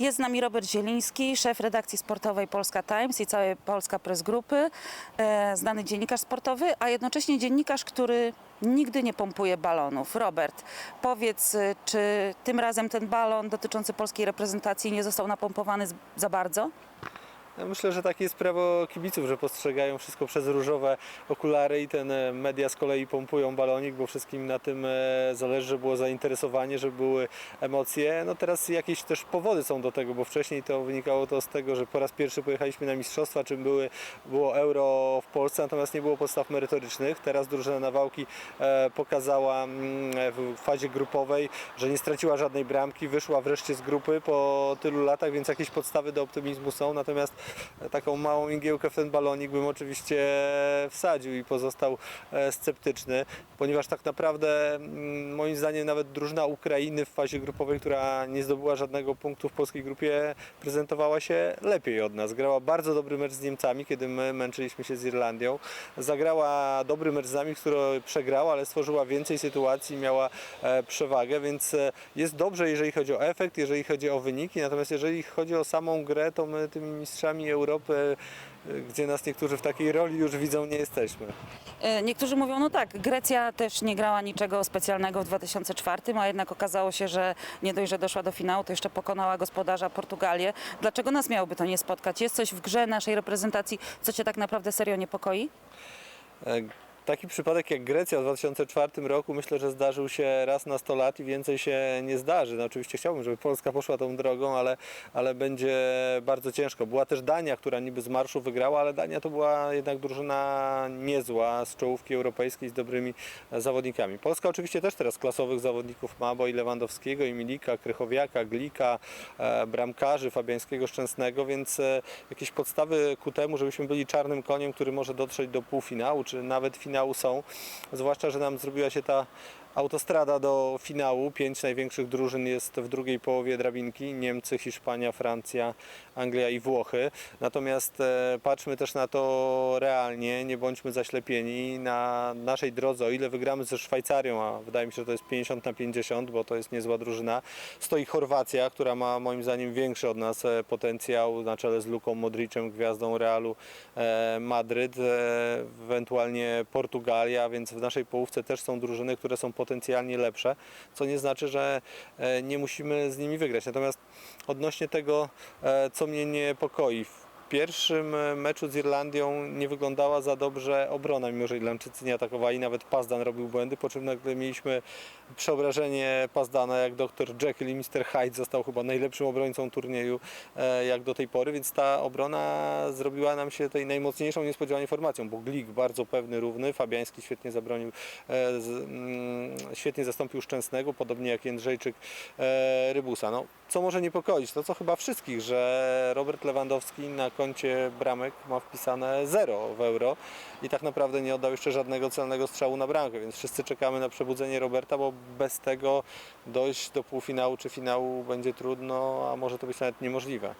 Jest z nami Robert Zieliński, szef redakcji sportowej Polska Times i całej Polska Press Grupy, e, znany dziennikarz sportowy, a jednocześnie dziennikarz, który nigdy nie pompuje balonów. Robert, powiedz, e, czy tym razem ten balon dotyczący polskiej reprezentacji nie został napompowany za bardzo? Ja myślę, że takie jest prawo kibiców, że postrzegają wszystko przez różowe okulary i ten e, media z kolei pompują balonik, bo wszystkim na tym e, zależy, żeby było zainteresowanie, żeby były emocje. No teraz jakieś też powody są do tego, bo wcześniej to wynikało to z tego, że po raz pierwszy pojechaliśmy na mistrzostwa, czym były, było euro w Polsce, natomiast nie było podstaw merytorycznych. Teraz drużyna Nawałki e, pokazała mm, w fazie grupowej, że nie straciła żadnej bramki, wyszła wreszcie z grupy po tylu latach, więc jakieś podstawy do optymizmu są, natomiast taką małą ingiełkę w ten balonik bym oczywiście wsadził i pozostał e, sceptyczny, ponieważ tak naprawdę mm, moim zdaniem nawet drużyna Ukrainy w fazie grupowej, która nie zdobyła żadnego punktu w polskiej grupie, prezentowała się lepiej od nas. Grała bardzo dobry mecz z Niemcami, kiedy my męczyliśmy się z Irlandią. Zagrała dobry mecz z nami, który przegrała, ale stworzyła więcej sytuacji, miała e, przewagę, więc e, jest dobrze, jeżeli chodzi o efekt, jeżeli chodzi o wyniki, natomiast jeżeli chodzi o samą grę, to my tymi mistrzami Europy, e, gdzie nas niektórzy w takiej roli już widzą, nie jesteśmy. E, Niektórzy mówią, no tak, Grecja też nie grała niczego specjalnego w 2004, a jednak okazało się, że nie dość, że doszła do finału, to jeszcze pokonała gospodarza Portugalię. Dlaczego nas miałoby to nie spotkać? Jest coś w grze naszej reprezentacji, co cię tak naprawdę serio niepokoi? Taki przypadek jak Grecja w 2004 roku myślę, że zdarzył się raz na 100 lat i więcej się nie zdarzy. No oczywiście chciałbym, żeby Polska poszła tą drogą, ale, ale będzie bardzo ciężko. Była też Dania, która niby z marszu wygrała, ale Dania to była jednak drużyna niezła z czołówki europejskiej z dobrymi zawodnikami. Polska oczywiście też teraz klasowych zawodników ma, bo i Lewandowskiego, i Milika, Krychowiaka, Glika, e, bramkarzy Fabiańskiego, Szczęsnego, więc e, jakieś podstawy ku temu, żebyśmy byli czarnym koniem, który może dotrzeć do półfinału, czy nawet finału są. Zwłaszcza, że nam zrobiła się ta autostrada do finału. Pięć największych drużyn jest w drugiej połowie drabinki. Niemcy, Hiszpania, Francja, Anglia i Włochy. Natomiast e, patrzmy też na to realnie, nie bądźmy zaślepieni na naszej drodze. O ile wygramy ze Szwajcarią, a wydaje mi się, że to jest 50 na 50, bo to jest niezła drużyna, stoi Chorwacja, która ma moim zdaniem większy od nas e, potencjał na czele z Luką Modricem, gwiazdą Realu e, Madryt, ewentualnie Portugalia, więc w naszej połówce też są drużyny, które są potencjalnie lepsze, co nie znaczy, że e, nie musimy z nimi wygrać. Natomiast odnośnie tego, e, co mnie niepokoi, pierwszym e, meczu z Irlandią nie wyglądała za dobrze obrona, mimo że Irlandczycy nie atakowali, nawet Pazdan robił błędy, po czym nagle mieliśmy przeobrażenie Pazdana jak dr Jekyll i Mr. Hyde został chyba najlepszym obrońcą turnieju e, jak do tej pory, więc ta obrona zrobiła nam się tej najmocniejszą niespodziewanie formacją, bo Glik bardzo pewny, równy, Fabiański świetnie zabronił, e, mm, świetnie zastąpił Szczęsnego, podobnie jak Jędrzejczyk Rybusa. No, co może niepokoić? To co chyba wszystkich, że Robert Lewandowski na koncie bramek ma wpisane zero w euro i tak naprawdę nie oddał jeszcze żadnego celnego strzału na bramkę, więc wszyscy czekamy na przebudzenie Roberta, bo bez tego dojść do półfinału czy finału będzie trudno, a może to być nawet niemożliwe.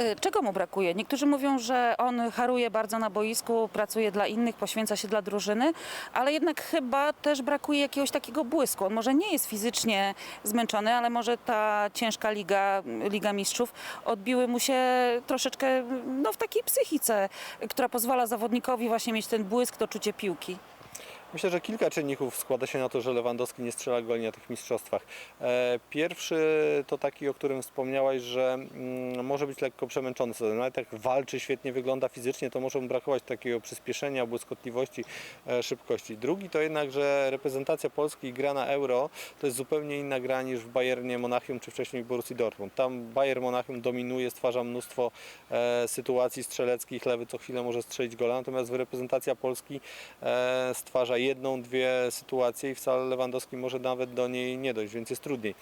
E, Czego mu brakuje? Niektórzy mówią, że on haruje bardzo na boisku, pracuje dla innych, poświęca się dla drużyny, ale jednak chyba też brakuje jakiegoś takiego błysku. On może nie jest fizycznie zmęczony, ale może ta ciężka liga, Liga Mistrzów odbiły mu się troszeczkę no, w takiej psychice, która pozwala zawodnikowi właśnie mieć ten błysk, to czucie piłki. Myślę, że kilka czynników składa się na to, że Lewandowski nie strzela goli na tych mistrzostwach. E, Pierwszy to taki, o którym wspomniałaś, że mm, może być lekko przemęczony. Nawet jak walczy, świetnie wygląda fizycznie, to może mu brakować takiego przyspieszenia, błyskotliwości, e, szybkości. Drugi to jednak, że reprezentacja Polski gra na Euro to jest zupełnie inna gra niż w Bayernie Monachium czy wcześniej w Borussii Dortmund. Tam Bayern Monachium dominuje, stwarza mnóstwo e, sytuacji strzeleckich, lewy co chwilę może strzelić gola, natomiast reprezentacja Polski stwarza jedną, dwie sytuacje i wcale Lewandowski może nawet do niej nie dojść, więc jest trudniej.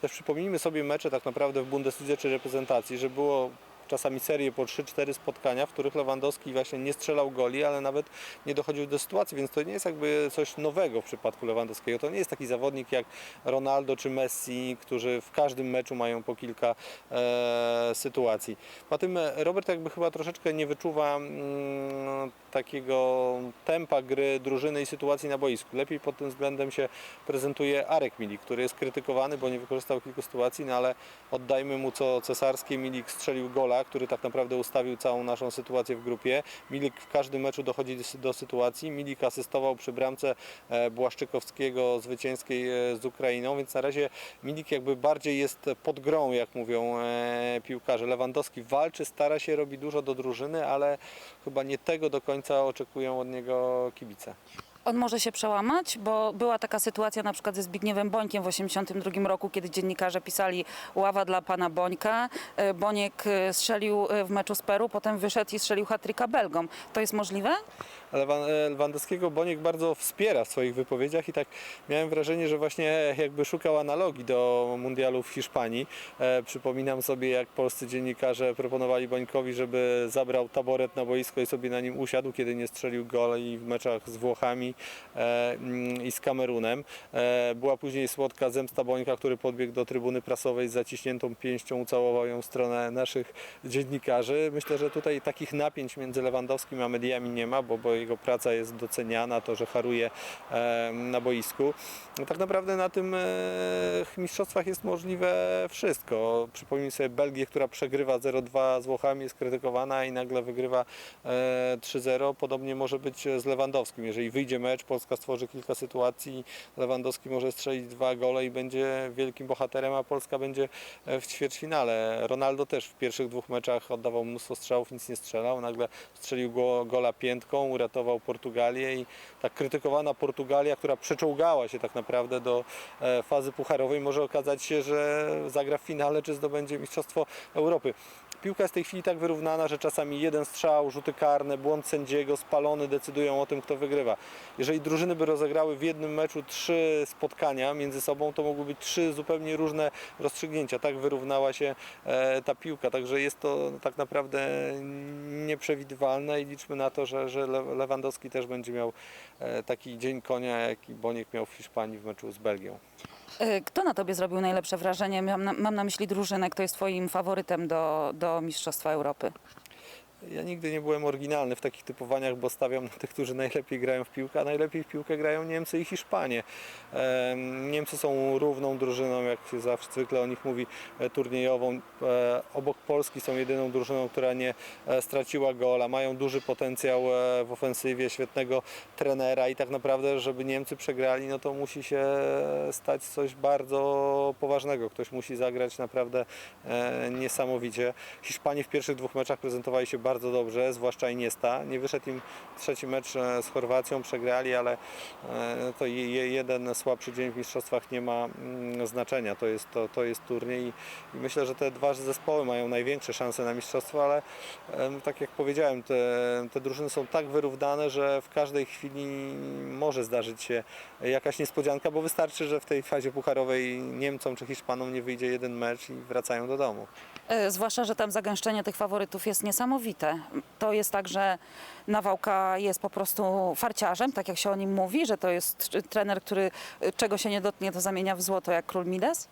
Też przypomnijmy sobie mecze tak naprawdę w Bundeslidze czy reprezentacji, że było czasami serie po 3-4 spotkania, w których Lewandowski właśnie nie strzelał goli, ale nawet nie dochodził do sytuacji, więc to nie jest jakby coś nowego w przypadku Lewandowskiego. To nie jest taki zawodnik jak Ronaldo czy Messi, którzy w każdym meczu mają po kilka e, sytuacji. Po tym e, Robert jakby chyba troszeczkę nie wyczuwa mm, takiego tempa gry drużyny i sytuacji na boisku. Lepiej pod tym względem się prezentuje Arek Milik, który jest krytykowany, bo nie wykorzystał kilku sytuacji, no ale oddajmy mu co cesarskie. Milik strzelił gola, który tak naprawdę ustawił całą naszą sytuację w grupie. Milik w każdym meczu dochodzi do sy- do sytuacji. Milik asystował przy bramce e, Błaszczykowskiego zwycięskiej e, z Ukrainą, więc na razie Milik jakby bardziej jest pod grą, jak mówią e, piłkarze. Lewandowski walczy, stara się, robi dużo do drużyny, ale chyba nie tego do końca oczekują od niego kibice. On może się przełamać, bo była taka sytuacja na przykład ze Zbigniewem Bońkiem w 1982 roku, kiedy dziennikarze pisali ława dla pana Bońka. E, Boniek e, strzelił e, w meczu z Peru, potem wyszedł i strzelił hat-tricka Belgom. To jest możliwe? E, Lewandowskiego Boniek bardzo wspiera w swoich wypowiedziach i tak miałem wrażenie, że właśnie jakby szukał analogii do mundialu w Hiszpanii. E, przypominam sobie, jak polscy dziennikarze proponowali Bońkowi, żeby zabrał taboret na boisko i sobie na nim usiadł, kiedy nie strzelił goli w meczach z Włochami e, mm, i z Kamerunem. Była później słodka zemsta Bońka, który podbiegł do trybuny prasowej z zaciśniętą pięścią, ucałował ją w stronę naszych dziennikarzy. Myślę, że tutaj takich napięć między Lewandowskim a mediami nie ma, bo, bo jego praca jest doceniana, to, że haruje e, na boisku. No, tak naprawdę na tym e, mistrzostwach jest możliwe wszystko. Przypomnij sobie Belgię, która przegrywa 0-2 z Włochami, jest krytykowana i nagle wygrywa e, 3-0. Podobnie może być z Lewandowskim. Jeżeli wyjdzie mecz, Polska stworzy kilka sytuacji, Lewandowski może strzelić dwa gole i będzie wielkim bohaterem, a Polska będzie e, w ćwierćfinale. Ronaldo też w pierwszych dwóch meczach oddawał mnóstwo strzałów, nic nie strzelał. Nagle strzelił go, gola piętką, uratował Portugalię i tak krytykowana Portugalia, która przeczołgała się tak naprawdę do e, fazy pucharowej, może okazać się, że zagra w finale czy zdobędzie Mistrzostwo Europy. Piłka jest w tej chwili tak wyrównana, że czasami jeden strzał, rzuty karne, błąd sędziego, spalony decydują o tym, kto wygrywa. Jeżeli drużyny by rozegrały w jednym meczu trzy spotkania między sobą, to mogły być trzy zupełnie różne rozstrzygnięcia. Tak wyrównała się e, ta piłka, także jest to tak naprawdę nieprzewidywalne i liczmy na to, że, że Le- Lewandowski też będzie miał e, taki dzień konia, jaki Boniek miał w Hiszpanii w meczu z Belgią. E, Kto na tobie zrobił najlepsze wrażenie? Mam na, mam na myśli drużynę, kto jest twoim faworytem do, do Mistrzostwa Europy? Ja nigdy nie byłem oryginalny w takich typowaniach, bo stawiam na tych, którzy najlepiej grają w piłkę, a najlepiej w piłkę grają Niemcy i Hiszpanie. Em, Niemcy są równą drużyną, jak się zawsze zwykle o nich mówi, e, turniejową. E, Obok Polski są jedyną drużyną, która nie e, straciła gola. Mają duży potencjał w ofensywie, świetnego trenera i tak naprawdę, żeby Niemcy przegrali, no to musi się stać coś bardzo poważnego. Ktoś musi zagrać naprawdę niesamowicie. Hiszpanie w pierwszych dwóch meczach prezentowali się bardzo dobrze, zwłaszcza Iniesta. Nie wyszedł im trzeci mecz e, z Chorwacją, przegrali, ale e, to je, je- jeden słabszy dzień w mistrzostwach nie ma mm, znaczenia. To jest, to, to jest turniej i, myślę, że te dwa zespoły mają największe szanse na mistrzostwo, ale tak jak powiedziałem, te, te drużyny są tak wyrównane, że w każdej chwili może zdarzyć się jakaś niespodzianka, bo wystarczy, że w tej fazie pucharowej Niemcom czy Hiszpanom nie wyjdzie jeden mecz i wracają do domu. E, Zwłaszcza, że tam zagęszczenie tych faworytów jest niesamowite. To jest tak, że Nawałka jest po prostu farciarzem, tak jak się o nim mówi, że to jest t- trener, który e, czego się nie dotknie, to zamienia w złoto jak król Midas.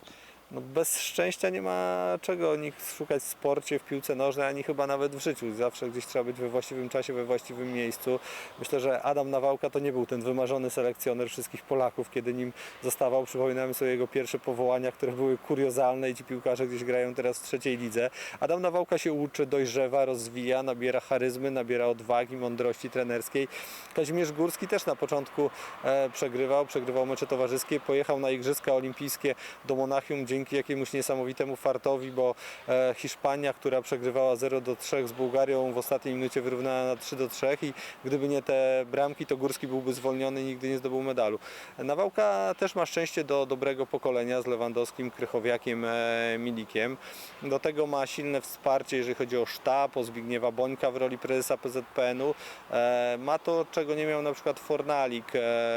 No bez szczęścia nie ma czego nikt szukać w sporcie, w piłce nożnej, ani chyba nawet w życiu. Zawsze gdzieś trzeba być we właściwym czasie, we właściwym miejscu. Myślę, że Adam Nawałka to nie był ten wymarzony selekcjoner wszystkich Polaków, kiedy nim zostawał. Przypominamy sobie jego pierwsze powołania, które były kuriozalne i ci piłkarze gdzieś grają teraz w trzeciej lidze. Adam Nawałka się uczy, dojrzewa, rozwija, nabiera charyzmy, nabiera odwagi, mądrości trenerskiej. Kazimierz Górski też na początku e, przegrywał, przegrywał mecze towarzyskie, pojechał na Igrzyska Olimpijskie do Monachium dzięki jakiemuś niesamowitemu fartowi, bo e, Hiszpania, która przegrywała 0 do 3 z Bułgarią w ostatniej minucie wyrównała na 3 do 3 i gdyby nie te bramki, to Górski byłby zwolniony i nigdy nie zdobył medalu. Nawałka też ma szczęście do dobrego pokolenia z Lewandowskim, Krychowiakiem, e, Milikiem. Do tego ma silne wsparcie, jeżeli chodzi o sztab, o Zbigniewa Bońka w roli prezesa PZPN-u. E, ma to, czego nie miał na przykład Fornalik,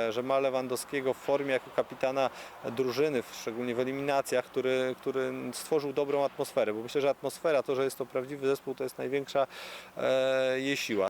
że ma Lewandowskiego w formie jako kapitana drużyny, szczególnie w eliminacjach. Który, który stworzył dobrą atmosferę, bo myślę, że atmosfera, to, że jest to prawdziwy zespół, to jest największa e, jej siła.